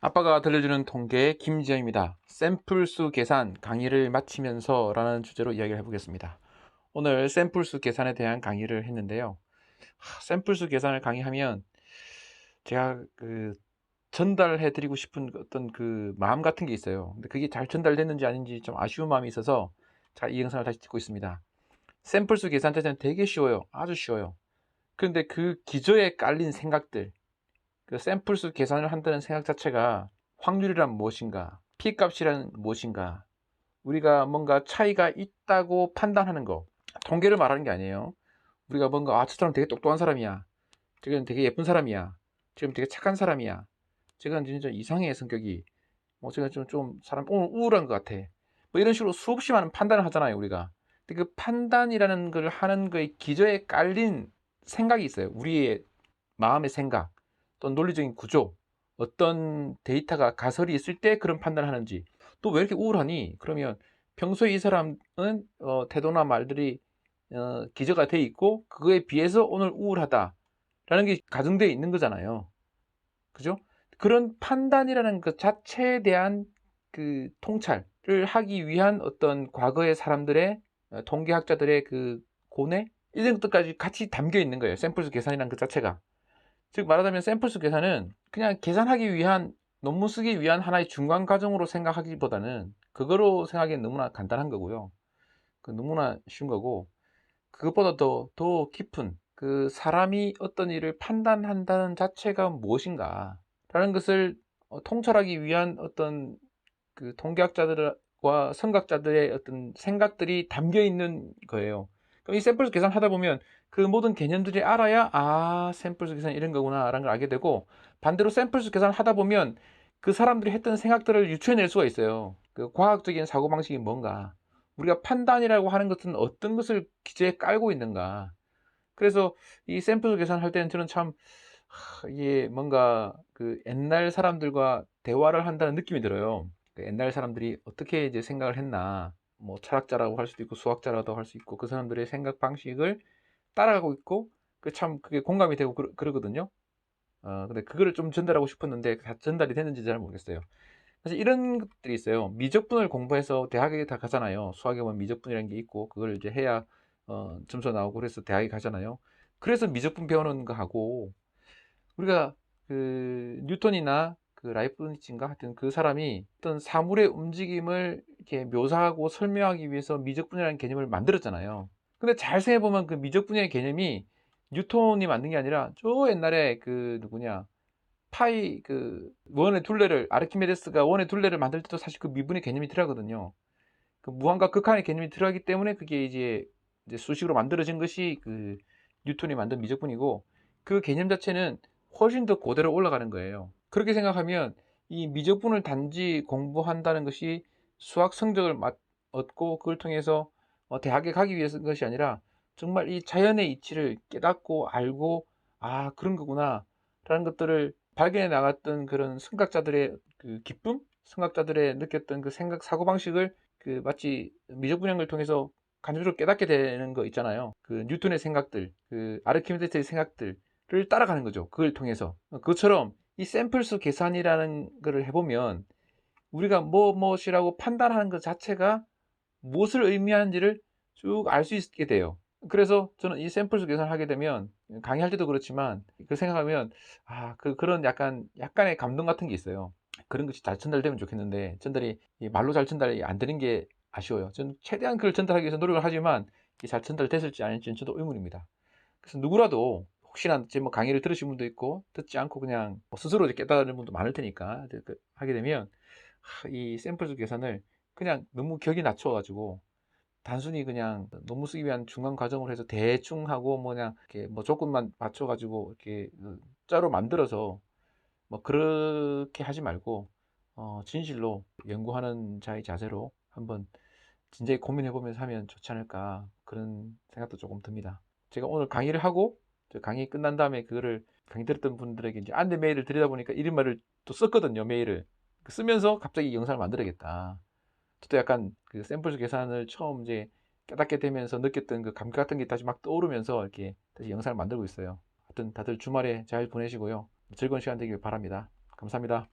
아빠가 들려주는 통계 김지영입니다. 샘플 수 계산 강의를 마치면서 라는 주제로 이야기를 해보겠습니다. 오늘 샘플 수 계산에 대한 강의를 했는데요. 하, 샘플 수 계산을 강의하면 제가 그 전달해드리고 싶은 어떤 그 마음 같은 게 있어요. 근데 그게 잘 전달됐는지 아닌지 좀 아쉬운 마음이 있어서 자, 이 영상을 다시 찍고 있습니다. 샘플 수 계산 자체는 되게 쉬워요. 아주 쉬워요. 그런데 그 기저에 깔린 생각들, 그 샘플 수 계산을 한다는 생각 자체가 확률이란 무엇인가, P값이란 무엇인가, 우리가 뭔가 차이가 있다고 판단하는 거, 통계를 말하는 게 아니에요. 우리가 뭔가, 아, 저 사람 되게 똑똑한 사람이야. 저건 되게 예쁜 사람이야. 지금 되게 착한 사람이야. 저건 진짜 이상해, 성격이. 뭐, 저건 좀, 좀, 사람 오늘 우울한 것 같아. 뭐 이런 식으로 수없이 많은 판단을 하잖아요, 우리가. 근데 그 판단이라는 걸 하는 거의 기저에 깔린 생각이 있어요. 우리의 마음의 생각, 또 논리적인 구조, 어떤 데이터가 가설이 있을 때 그런 판단을 하는지, 또 왜 이렇게 우울하니? 그러면 평소에 이 사람은 어, 태도나 말들이 어, 기저가 돼 있고 그거에 비해서 오늘 우울하다라는 게 가정되어 있는 거잖아요. 그죠? 그런 판단이라는 것 자체에 대한 그 통찰을 하기 위한 어떤 과거의 사람들의 어, 통계학자들의 그 고뇌 이런 것들까지 같이 담겨 있는 거예요. 샘플수 계산이라는 그 자체가. 즉 말하자면 샘플 수 계산은 그냥 계산하기 위한 논문 쓰기 위한 하나의 중간 과정으로 생각하기보다는 그거로 생각하기엔 너무나 간단한 거고요. 그 너무나 쉬운 거고 그것보다 더, 더 깊은 그 사람이 어떤 일을 판단한다는 자체가 무엇인가 라는 것을 어, 통찰하기 위한 어떤 그 통계학자들과 선각자들의 어떤 생각들이 담겨 있는 거예요. 그럼 이 샘플 계산 하다 보면 그 모든 개념들이 알아야 아 샘플 계산 이런 거구나 라는 걸 알게 되고 반대로 샘플 계산 하다 보면 그 사람들이 했던 생각들을 유추해낼 수가 있어요. 그 과학적인 사고 방식이 뭔가 우리가 판단이라고 하는 것은 어떤 것을 기재에 깔고 있는가. 그래서 이 샘플 계산할 때는 저는 참 하, 이게 뭔가 그 옛날 사람들과 대화를 한다는 느낌이 들어요. 그 옛날 사람들이 어떻게 이제 생각을 했나. 뭐 철학자라고 할 수도 있고 수학자라고 할 수 있고 그 사람들의 생각 방식을 따라가고 있고 그 참 그게 공감이 되고 그러, 그러거든요. 어, 근데 그거를 좀 전달하고 싶었는데 다 전달이 됐는지 잘 모르겠어요. 사실 이런 것들이 있어요. 미적분을 공부해서 대학에 다 가잖아요. 수학에 보면 미적분이라는 게 있고 그걸 이제 해야 어, 점수 나오고 그래서 대학에 가잖아요. 그래서 미적분 배우는 거 하고 우리가 그 뉴턴이나 그 라이프니츠인가 하여튼 그 사람이 어떤 사물의 움직임을 이렇게 묘사하고 설명하기 위해서 미적분이라는 개념을 만들었잖아요. 근데 잘 생각해 보면 그 미적분의 개념이 뉴턴이 만든 게 아니라 저 옛날에 그 누구냐 파이 그 원의 둘레를 아르키메데스가 원의 둘레를 만들 때도 사실 그 미분의 개념이 들어가거든요. 그 무한과 극한의 개념이 들어가기 때문에 그게 이제, 이제 수식으로 만들어진 것이 그 뉴턴이 만든 미적분이고 그 개념 자체는 훨씬 더 고대로 올라가는 거예요. 그렇게 생각하면 이 미적분을 단지 공부한다는 것이 수학 성적을 얻고 그걸 통해서 어, 대학에 가기 위해서 것이 아니라 정말 이 자연의 이치를 깨닫고 알고 아 그런 거구나 라는 것들을 발견해 나갔던 그런 생각자들의 그 기쁨? 생각자들의 느꼈던 그 생각 사고 방식을 그 마치 미적분형을 통해서 간접적으로 깨닫게 되는 거 있잖아요. 그 뉴턴의 생각들 그 아르키메데스의 생각들을 따라가는 거죠 그걸 통해서. 그것처럼 이 샘플수 계산이라는 것을 해보면 우리가 뭐 무엇이라고 판단하는 것 자체가 무엇을 의미하는지를 쭉 알 수 있게 돼요. 그래서 저는 이 샘플 수 계산을 하게 되면 강의할 때도 그렇지만 그 생각하면 아 그 그런 약간 약간의 감동 같은 게 있어요. 그런 것이 잘 전달되면 좋겠는데 전달이 말로 잘 전달이 안 되는 게 아쉬워요. 저는 최대한 그걸 전달하기 위해서 노력을 하지만 잘 전달됐을지 아닐지는 저도 의문입니다. 그래서 누구라도 혹시나 제 뭐 강의를 들으신 분도 있고 듣지 않고 그냥 뭐 스스로 깨달은 분도 많을 테니까 그 하게 되면 이 샘플 수 계산을 그냥 너무 격이 낮춰가지고 단순히 그냥 논문 쓰기 위한 중간 과정을 해서 대충 하고 뭐 그냥 이렇게 뭐 조금만 맞춰가지고 이렇게 짜로 만들어서 뭐 그렇게 하지 말고 어 진실로 연구하는 자의 자세로 한번 진지하게 고민해 보면서 하면 좋지 않을까 그런 생각도 조금 듭니다. 제가 오늘 강의를 하고 강의 끝난 다음에 그거를 강의 들었던 분들에게 이제 안내 메일을 드리다 보니까 이런 말을 또 썼거든요 메일을 쓰면서 갑자기 영상을 만들어야겠다. 저도 약간 그 샘플 계산을 처음 이제 깨닫게 되면서 느꼈던 그 감각 같은 게 다시 막 떠오르면서 이렇게 다시 영상을 만들고 있어요. 하여튼 다들 주말에 잘 보내시고요. 즐거운 시간 되길 바랍니다. 감사합니다.